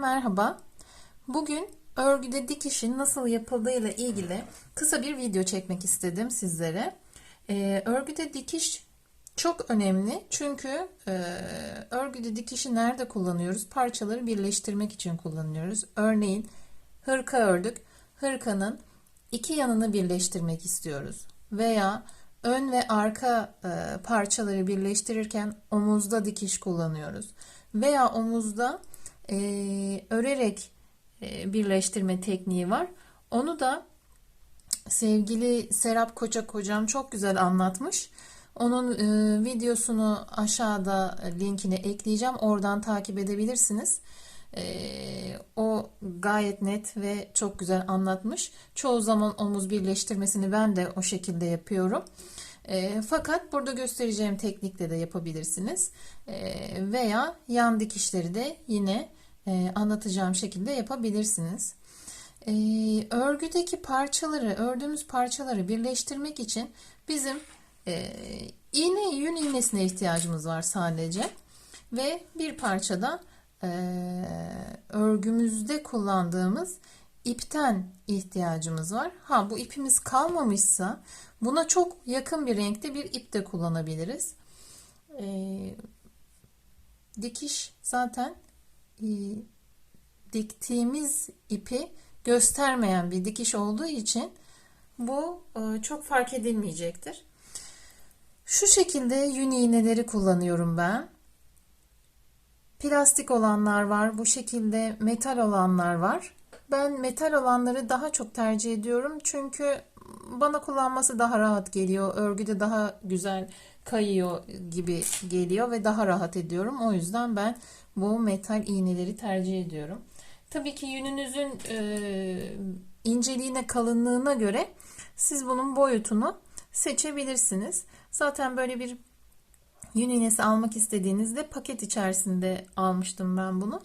merhaba. Bugün örgüde dikişin nasıl yapıldığıyla ilgili kısa bir video çekmek istedim sizlere. Ee, örgüde dikiş çok önemli çünkü e, örgüde dikişi nerede kullanıyoruz? Parçaları birleştirmek için kullanıyoruz. Örneğin hırka ördük. Hırkanın iki yanını birleştirmek istiyoruz. Veya ön ve arka e, parçaları birleştirirken omuzda dikiş kullanıyoruz. Veya omuzda e, örerek e, birleştirme tekniği var. Onu da sevgili Serap Koçak hocam çok güzel anlatmış. Onun e, videosunu aşağıda linkini ekleyeceğim. Oradan takip edebilirsiniz. O gayet net ve çok güzel anlatmış. Çoğu zaman omuz birleştirmesini ben de o şekilde yapıyorum. Fakat burada göstereceğim teknikle de yapabilirsiniz. Veya yan dikişleri de yine e, anlatacağım şekilde yapabilirsiniz. E, örgüdeki parçaları, ördüğümüz parçaları birleştirmek için bizim e, iğne, yün iğnesine ihtiyacımız var sadece. Ve bir parçada e, örgümüzde kullandığımız ipten ihtiyacımız var. Ha bu ipimiz kalmamışsa buna çok yakın bir renkte bir ip de kullanabiliriz. E, dikiş zaten diktiğimiz ipi göstermeyen bir dikiş olduğu için bu e, çok fark edilmeyecektir. Şu şekilde yün iğneleri kullanıyorum ben. Plastik olanlar var, bu şekilde metal olanlar var. Ben metal olanları daha çok tercih ediyorum çünkü bana kullanması daha rahat geliyor. Örgüde daha güzel kayıyor gibi geliyor ve daha rahat ediyorum. O yüzden ben bu metal iğneleri tercih ediyorum. Tabii ki yününüzün e, inceliğine, kalınlığına göre siz bunun boyutunu seçebilirsiniz. Zaten böyle bir yün iğnesi almak istediğinizde paket içerisinde almıştım ben bunu.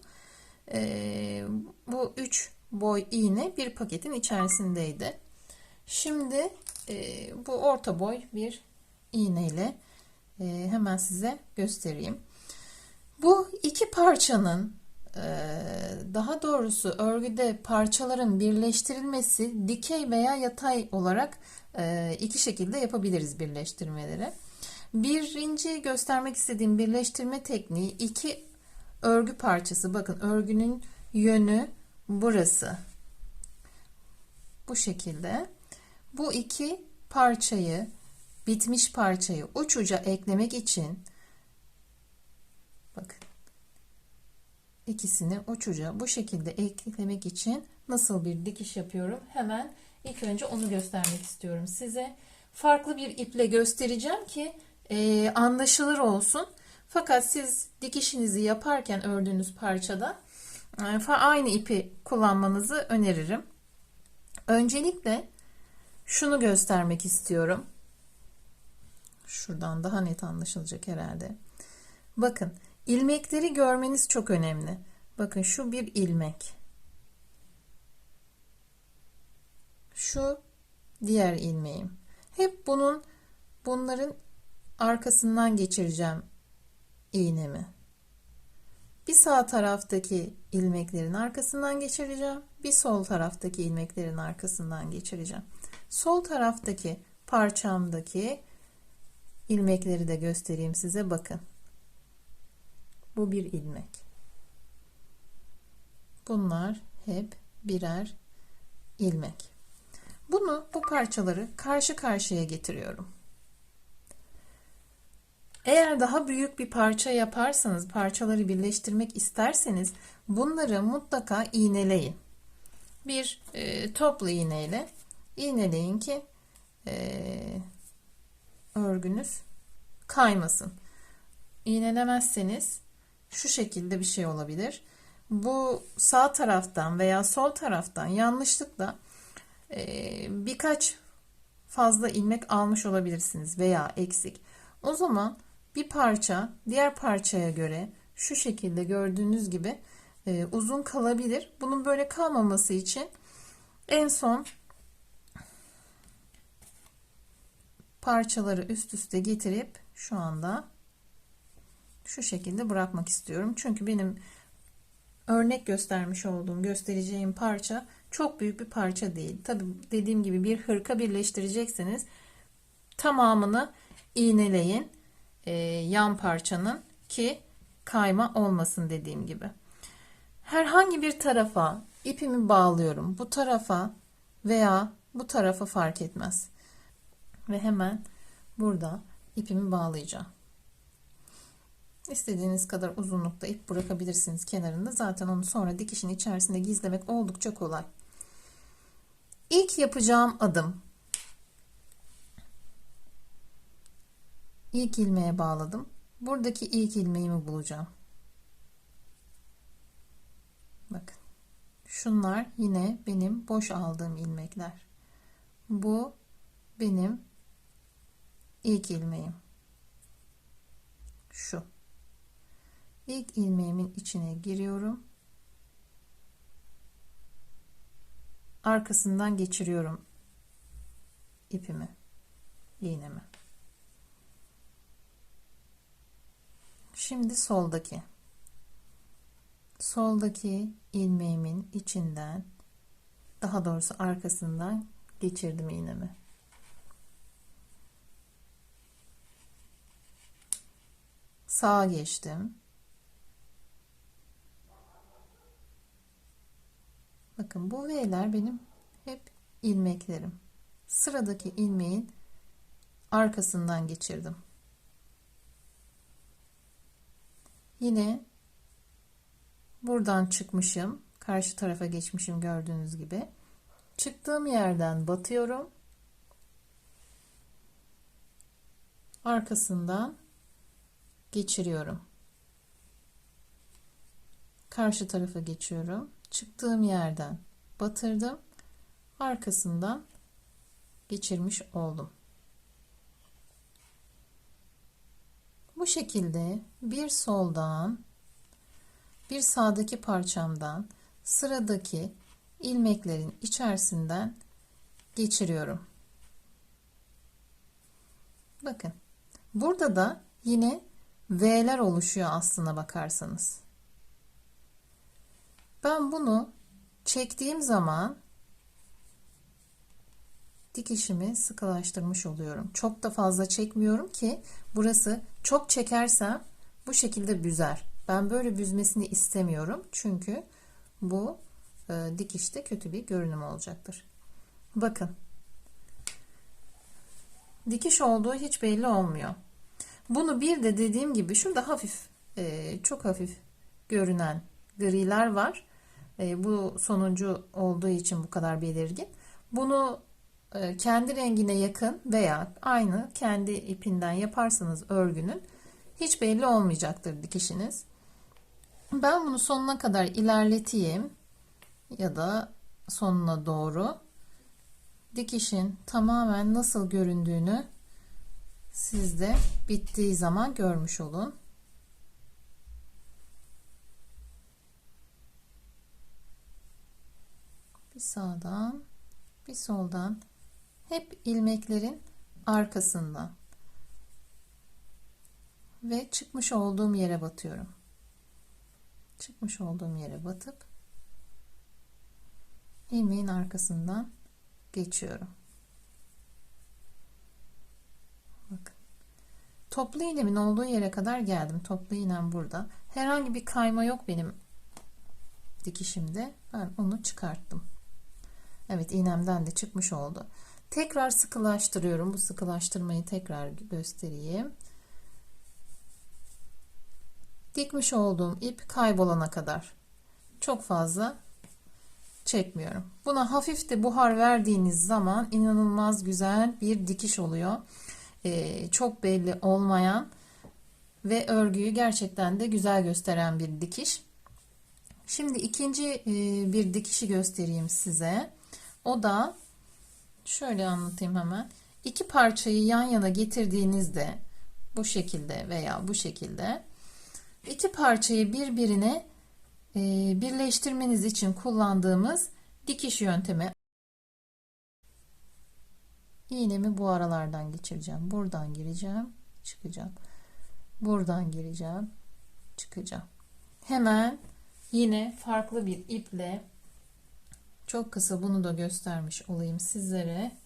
E, bu 3 boy iğne bir paketin içerisindeydi. Şimdi e, bu orta boy bir iğne ile e, hemen size göstereyim. Bu iki parçanın e, daha doğrusu örgüde parçaların birleştirilmesi dikey veya yatay olarak e, iki şekilde yapabiliriz birleştirmeleri. Birinci göstermek istediğim birleştirme tekniği iki örgü parçası. Bakın örgünün yönü burası. Bu şekilde. Bu iki parçayı bitmiş parçayı uç uca eklemek için bakın ikisini uç uca bu şekilde eklemek için nasıl bir dikiş yapıyorum? Hemen ilk önce onu göstermek istiyorum size. Farklı bir iple göstereceğim ki e, anlaşılır olsun. Fakat siz dikişinizi yaparken ördüğünüz parçada e, aynı ipi kullanmanızı öneririm. Öncelikle şunu göstermek istiyorum Şuradan daha net anlaşılacak herhalde. Bakın ilmekleri görmeniz çok önemli. Bakın şu bir ilmek. Şu diğer ilmeğim. Hep bunun bunların arkasından geçireceğim iğnemi. Bir sağ taraftaki ilmeklerin arkasından geçireceğim. Bir sol taraftaki ilmeklerin arkasından geçireceğim. Sol taraftaki parçamdaki ilmekleri de göstereyim size bakın. Bu bir ilmek. Bunlar hep birer ilmek. Bunu bu parçaları karşı karşıya getiriyorum. Eğer daha büyük bir parça yaparsanız, parçaları birleştirmek isterseniz bunları mutlaka iğneleyin. Bir e, toplu iğneyle iğneleyin ki e, örgünüz kaymasın. İğnelemezseniz şu şekilde bir şey olabilir. Bu sağ taraftan veya sol taraftan yanlışlıkla e, birkaç fazla ilmek almış olabilirsiniz veya eksik. O zaman bir parça diğer parçaya göre şu şekilde gördüğünüz gibi e, uzun kalabilir. Bunun böyle kalmaması için en son parçaları üst üste getirip şu anda şu şekilde bırakmak istiyorum. Çünkü benim örnek göstermiş olduğum, göstereceğim parça çok büyük bir parça değil. Tabi dediğim gibi bir hırka birleştirecekseniz tamamını iğneleyin e, yan parçanın ki kayma olmasın dediğim gibi. Herhangi bir tarafa ipimi bağlıyorum. Bu tarafa veya bu tarafa fark etmez. Ve hemen burada ipimi bağlayacağım. İstediğiniz kadar uzunlukta ip bırakabilirsiniz kenarında. Zaten onu sonra dikişin içerisinde gizlemek oldukça kolay. İlk yapacağım adım ilk ilmeğe bağladım. Buradaki ilk ilmeğimi bulacağım. Bakın. Şunlar yine benim boş aldığım ilmekler. Bu benim ilk ilmeğim. Şu. İlk ilmeğimin içine giriyorum. Arkasından geçiriyorum ipimi, iğnemi. Şimdi soldaki. Soldaki ilmeğimin içinden daha doğrusu arkasından geçirdim iğnemi. Sağa geçtim. Bakın bu V'ler benim hep ilmeklerim. Sıradaki ilmeğin arkasından geçirdim. Yine buradan çıkmışım. Karşı tarafa geçmişim gördüğünüz gibi. Çıktığım yerden batıyorum. Arkasından geçiriyorum. Karşı tarafa geçiyorum. Çıktığım yerden batırdım. Arkasından geçirmiş oldum. Bu şekilde bir soldan bir sağdaki parçamdan sıradaki ilmeklerin içerisinden geçiriyorum. Bakın. Burada da yine V'ler oluşuyor aslına bakarsanız. Ben bunu çektiğim zaman dikişimi sıkılaştırmış oluyorum. Çok da fazla çekmiyorum ki burası çok çekersem bu şekilde büzer. Ben böyle büzmesini istemiyorum. Çünkü bu e, dikişte kötü bir görünüm olacaktır. Bakın. Dikiş olduğu hiç belli olmuyor. Bunu bir de dediğim gibi şurada hafif e, çok hafif görünen griler var. E, bu sonuncu olduğu için bu kadar belirgin. Bunu e, kendi rengine yakın veya aynı kendi ipinden yaparsanız örgünün hiç belli olmayacaktır dikişiniz. Ben bunu sonuna kadar ilerleteyim ya da sonuna doğru dikişin tamamen nasıl göründüğünü siz de bittiği zaman görmüş olun. Bir sağdan bir soldan hep ilmeklerin arkasından ve çıkmış olduğum yere batıyorum. Çıkmış olduğum yere batıp ilmeğin arkasından geçiyorum. Bakın. Toplu iğnemin olduğu yere kadar geldim. Toplu iğnem burada. Herhangi bir kayma yok benim dikişimde. Ben onu çıkarttım. Evet iğnemden de çıkmış oldu. Tekrar sıkılaştırıyorum. Bu sıkılaştırmayı tekrar göstereyim. Dikmiş olduğum ip kaybolana kadar. Çok fazla çekmiyorum. Buna hafif de buhar verdiğiniz zaman inanılmaz güzel bir dikiş oluyor. Ee, çok belli olmayan ve örgüyü gerçekten de güzel gösteren bir dikiş. Şimdi ikinci e, bir dikişi göstereyim size. O da şöyle anlatayım hemen. İki parçayı yan yana getirdiğinizde bu şekilde veya bu şekilde iki parçayı birbirine e, birleştirmeniz için kullandığımız dikiş yöntemi. İğnemi bu aralardan geçireceğim. Buradan gireceğim, çıkacağım. Buradan gireceğim, çıkacağım. Hemen Yine farklı bir iple çok kısa bunu da göstermiş olayım sizlere.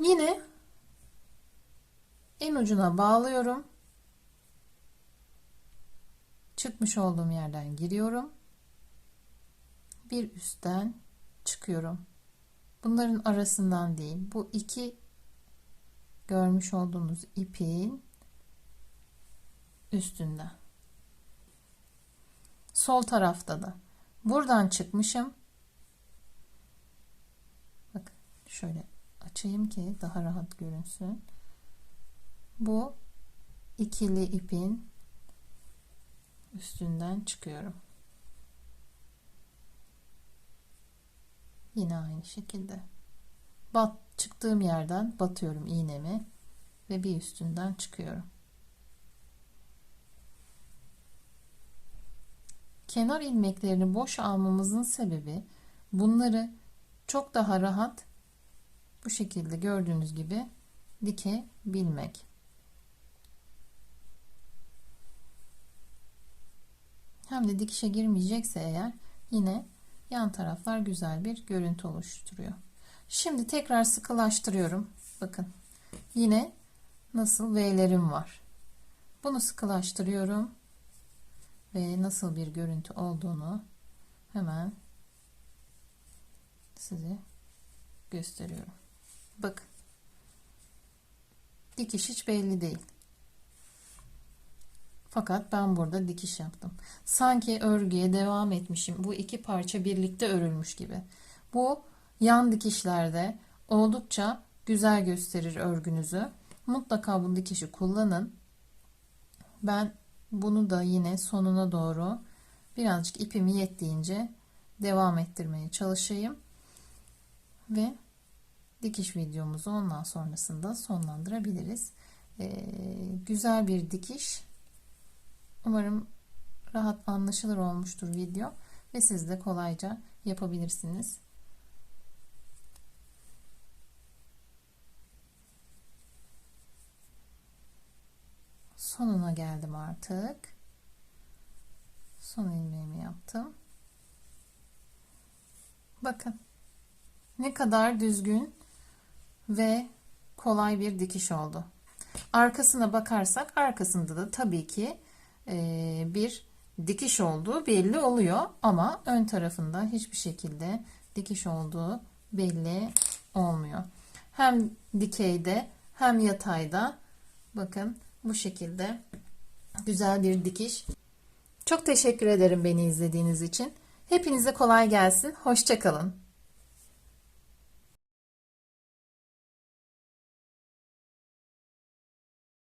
Yine en ucuna bağlıyorum. Çıkmış olduğum yerden giriyorum. Bir üstten çıkıyorum. Bunların arasından değil. Bu iki görmüş olduğunuz ipin üstünden. Sol tarafta da. Buradan çıkmışım. Bakın şöyle açayım ki daha rahat görünsün. Bu ikili ipin üstünden çıkıyorum. Yine aynı şekilde. Bat çıktığım yerden batıyorum iğnemi ve bir üstünden çıkıyorum. Kenar ilmeklerini boş almamızın sebebi bunları çok daha rahat bu şekilde gördüğünüz gibi dikebilmek. Hem de dikişe girmeyecekse eğer yine yan taraflar güzel bir görüntü oluşturuyor. Şimdi tekrar sıkılaştırıyorum. Bakın yine nasıl V'lerim var. Bunu sıkılaştırıyorum ve nasıl bir görüntü olduğunu hemen size gösteriyorum. Bakın. Dikiş hiç belli değil. Fakat ben burada dikiş yaptım. Sanki örgüye devam etmişim. Bu iki parça birlikte örülmüş gibi. Bu yan dikişlerde oldukça güzel gösterir örgünüzü. Mutlaka bu dikişi kullanın. Ben bunu da yine sonuna doğru birazcık ipimi yettiğince devam ettirmeye çalışayım. Ve dikiş videomuzu ondan sonrasında sonlandırabiliriz. Ee, güzel bir dikiş. Umarım rahat anlaşılır olmuştur video ve siz de kolayca yapabilirsiniz. Sonuna geldim artık. Son ilmeğimi yaptım. Bakın ne kadar düzgün ve kolay bir dikiş oldu. Arkasına bakarsak arkasında da tabii ki bir dikiş olduğu belli oluyor ama ön tarafında hiçbir şekilde dikiş olduğu belli olmuyor. Hem dikeyde hem yatayda bakın bu şekilde güzel bir dikiş. Çok teşekkür ederim beni izlediğiniz için. Hepinize kolay gelsin. Hoşçakalın.